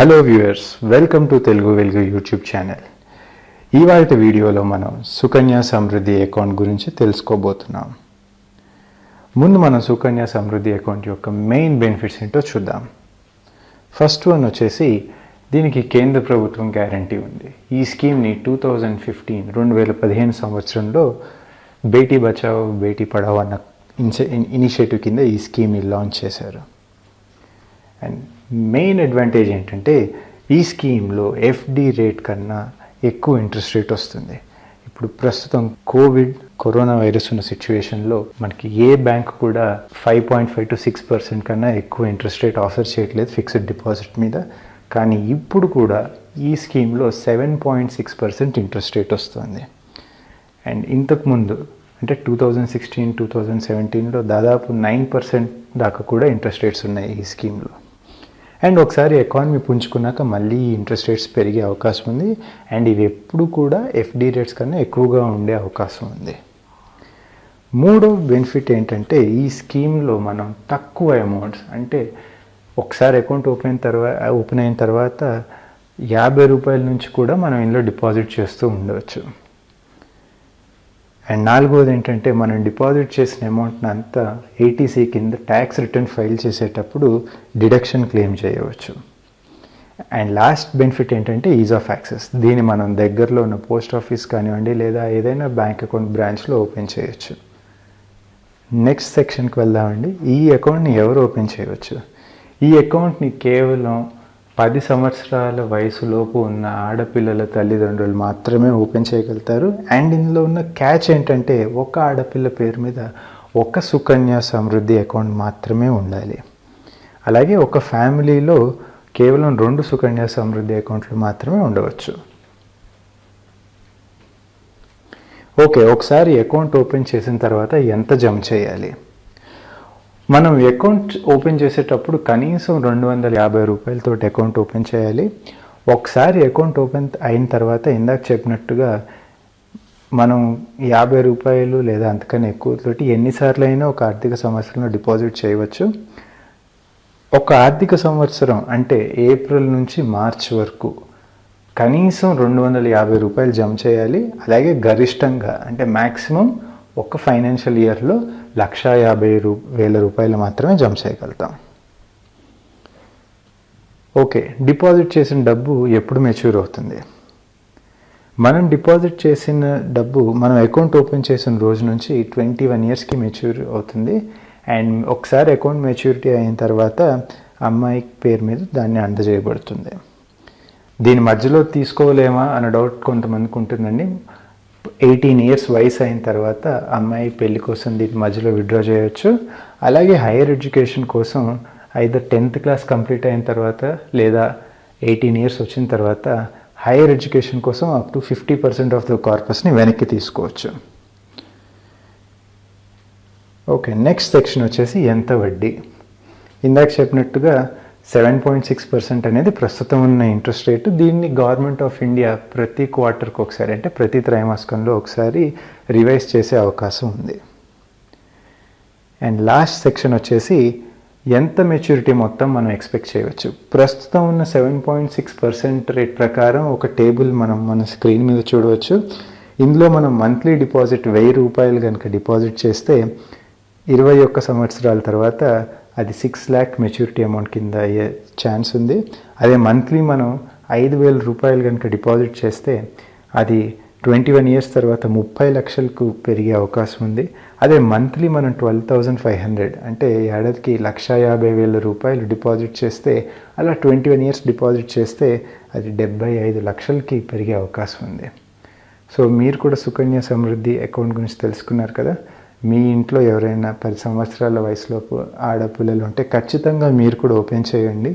Hello viewers welcome to Telugu Velugu YouTube channel ఇవాళ వీడియోలో మనం సుకన్య సమృద్ధి అకౌంట్ గురించి తెలుసుకోబోతున్నాం. ముందు మనం సుకన్య సమృద్ధి అకౌంట్ యొక్క మెయిన్ బెనిఫిట్స్ ఏంటో చూద్దాం. ఫస్ట్ వన్ వచ్చేసి దీనికి కేంద్ర ప్రభుత్వం గ్యారంటీ ఉంది. ఈ స్కీమ్ని టూ థౌజండ్ ఫిఫ్టీన్ రెండు వేల పదిహేను సంవత్సరంలో బేటీ బచావో బేటీ పడావో అన్న ఇన్స ఇనిషియేటివ్ కింద ఈ స్కీమ్ని లాంచ్ చేశారు. అండ్ మెయిన్ అడ్వాంటేజ్ ఏంటంటే ఈ స్కీమ్లో ఎఫ్డి రేట్ కన్నా ఎక్కువ ఇంట్రెస్ట్ రేట్ వస్తుంది. ఇప్పుడు ప్రస్తుతం కోవిడ్ కరోనా వైరస్ ఉన్న సిచ్యువేషన్లో మనకి ఏ బ్యాంక్ కూడా five point five to six percent కన్నా ఎక్కువ ఇంట్రెస్ట్ రేట్ ఆఫర్ చేయట్లేదు ఫిక్స్డ్ డిపాజిట్ మీద. కానీ ఇప్పుడు కూడా ఈ స్కీమ్లో seven point six percent interest rate వస్తుంది. అండ్ ఇంతకుముందు అంటే two thousand sixteen two thousand సెవెంటీన్లో దాదాపు నైన్ పర్సెంట్ దాకా కూడా ఇంట్రెస్ట్ రేట్స్ ఉన్నాయి ఈ స్కీమ్లో. అండ్ ఒకసారి ఎకానమీ పుంజుకున్నాక మళ్ళీ ఇంట్రెస్ట్ రేట్స్ పెరిగే అవకాశం ఉంది. అండ్ ఇవి ఎప్పుడు కూడా ఎఫ్డి రేట్స్ కన్నా ఎక్కువగా ఉండే అవకాశం ఉంది. మూడో బెనిఫిట్ ఏంటంటే ఈ స్కీమ్లో మనం తక్కువ అమౌంట్స్ అంటే ఒకసారి అకౌంట్ ఓపెన్ తర్వాత ఓపెన్ అయిన తర్వాత యాభై రూపాయల నుంచి కూడా మనం ఇందులో డిపాజిట్ చేస్తూ ఉండవచ్చు. అండ్ నాలుగోది ఏంటంటే మనం డిపాజిట్ చేసిన అమౌంట్ని అంతా ఏటీసీ కింద ట్యాక్స్ రిటర్న్ ఫైల్ చేసేటప్పుడు డిడక్షన్ క్లెయిమ్ చేయవచ్చు. అండ్ లాస్ట్ బెనిఫిట్ ఏంటంటే ఈజ్ ఆఫ్ యాక్సెస్. దీన్ని మనం దగ్గరలో ఉన్న పోస్ట్ ఆఫీస్ కానివ్వండి లేదా ఏదైనా బ్యాంక్ అకౌంట్ బ్రాంచ్లో ఓపెన్ చేయొచ్చు. నెక్స్ట్ సెక్షన్కి వెళ్దామండి. ఈ అకౌంట్ని ఎవరు ఓపెన్ చేయవచ్చు? ఈ అకౌంట్ని కేవలం పది సంవత్సరాల వయసులోపు ఉన్న ఆడపిల్లల తల్లిదండ్రులు మాత్రమే ఓపెన్ చేయగలుగుతారు. అండ్ ఇందులో ఉన్న క్యాచ్ ఏంటంటే ఒక ఆడపిల్ల పేరు మీద ఒక సుకన్య సమృద్ధి అకౌంట్ మాత్రమే ఉండాలి. అలాగే ఒక ఫ్యామిలీలో కేవలం రెండు సుకన్య సమృద్ధి అకౌంట్లు మాత్రమే ఉండవచ్చు. ఓకే ఒకసారి అకౌంట్ ఓపెన్ చేసిన తర్వాత ఎంత జమ చేయాలి? మనం అకౌంట్ ఓపెన్ చేసేటప్పుడు కనీసం రెండు వందల యాభై రూపాయలతో అకౌంట్ ఓపెన్ చేయాలి. ఒకసారి అకౌంట్ ఓపెన్ అయిన తర్వాత ఇందాక చెప్పినట్టుగా మనం యాభై రూపాయలు లేదా అంతకన్నా ఎక్కువతోటి ఎన్నిసార్లు అయినా ఒక ఆర్థిక సంవత్సరంలో డిపాజిట్ చేయవచ్చు. ఒక ఆర్థిక సంవత్సరం అంటే ఏప్రిల్ నుంచి మార్చ్ వరకు కనీసం రెండు వందల యాభై రూపాయలు జమ చేయాలి. అలాగే గరిష్టంగా అంటే మ్యాక్సిమం ఒక్క ఫైనాన్షియల్ ఇయర్లో లక్షా యాభై రూ వేల రూపాయలు మాత్రమే జమ చేయగలుగుతాం. ఓకే డిపాజిట్ చేసిన డబ్బు ఎప్పుడు మెచ్యూర్ అవుతుంది? మనం డిపాజిట్ చేసిన డబ్బు మనం అకౌంట్ ఓపెన్ చేసిన రోజు నుంచి ట్వంటీ వన్ ఇయర్స్కి మెచ్యూర్ అవుతుంది. అండ్ ఒకసారి అకౌంట్ మెచ్యూరిటీ అయిన తర్వాత అమ్మాయి పేరు మీద దాన్ని అందజేయబడుతుంది. దీని మధ్యలో తీసుకోలేమా అన్న డౌట్ కొంతమందికి ఉంటుందండి. ఎయిటీన్ ఇయర్స్ వయసు అయిన తర్వాత అమ్మాయి పెళ్ళి కోసం దీని మధ్యలో విత్డ్రా చేయొచ్చు. అలాగే హైయర్ ఎడ్యుకేషన్ కోసం ఐదర్ టెన్త్ క్లాస్ కంప్లీట్ అయిన తర్వాత లేదా ఎయిటీన్ ఇయర్స్ వచ్చిన తర్వాత హైయర్ ఎడ్యుకేషన్ కోసం up to fifty percent of the కార్పస్ని వెనక్కి తీసుకోవచ్చు. ఓకే నెక్స్ట్ సెక్షన్ వచ్చేసి ఎంత వడ్డీ? ఇందాక చెప్పినట్టుగా సెవెన్ పాయింట్ సిక్స్ పర్సెంట్ అనేది ప్రస్తుతం ఉన్న ఇంట్రెస్ట్ రేటు దీన్ని గవర్నమెంట్ ఆఫ్ ఇండియా ప్రతి క్వార్టర్కి ఒకసారి అంటే ప్రతి త్రైమాసికంలో ఒకసారి రివైజ్ చేసే అవకాశం ఉంది. అండ్ లాస్ట్ సెక్షన్ వచ్చేసి ఎంత మెచ్యూరిటీ మొత్తం మనం ఎక్స్పెక్ట్ చేయవచ్చు. ప్రస్తుతం ఉన్న seven point six percent rate ప్రకారం ఒక టేబుల్ మనం మన స్క్రీన్ మీద చూడవచ్చు. ఇందులో మనం మంత్లీ డిపాజిట్ వెయ్యి రూపాయలు కనుక డిపాజిట్ చేస్తే ఇరవై ఒక్క సంవత్సరాల తర్వాత అది సిక్స్ ల్యాక్ మెచ్యూరిటీ అమౌంట్ కింద అయ్యే ఛాన్స్ ఉంది. అదే మంత్లీ మనం ఐదు వేల రూపాయలు కనుక డిపాజిట్ చేస్తే అది ట్వంటీ వన్ ఇయర్స్ తర్వాత ముప్పై లక్షలకు పెరిగే అవకాశం ఉంది. అదే మంత్లీ మనం ట్వెల్వ్ థౌజండ్ ఫైవ్ హండ్రెడ్ అంటే ఏడాదికి లక్ష యాభై వేల రూపాయలు డిపాజిట్ చేస్తే అలా ట్వంటీ వన్ ఇయర్స్ డిపాజిట్ చేస్తే అది డెబ్బై ఐదు లక్షలకి పెరిగే అవకాశం ఉంది. సో మీరు కూడా సుకన్య సమృద్ధి అకౌంట్ గురించి తెలుసుకున్నారు కదా. మీ ఇంట్లో ఎవరైనా పది సంవత్సరాల వయసులోపు ఆడపిల్లలు ఉంటే ఖచ్చితంగా మీరు కూడా ఓపెన్ చేయండి.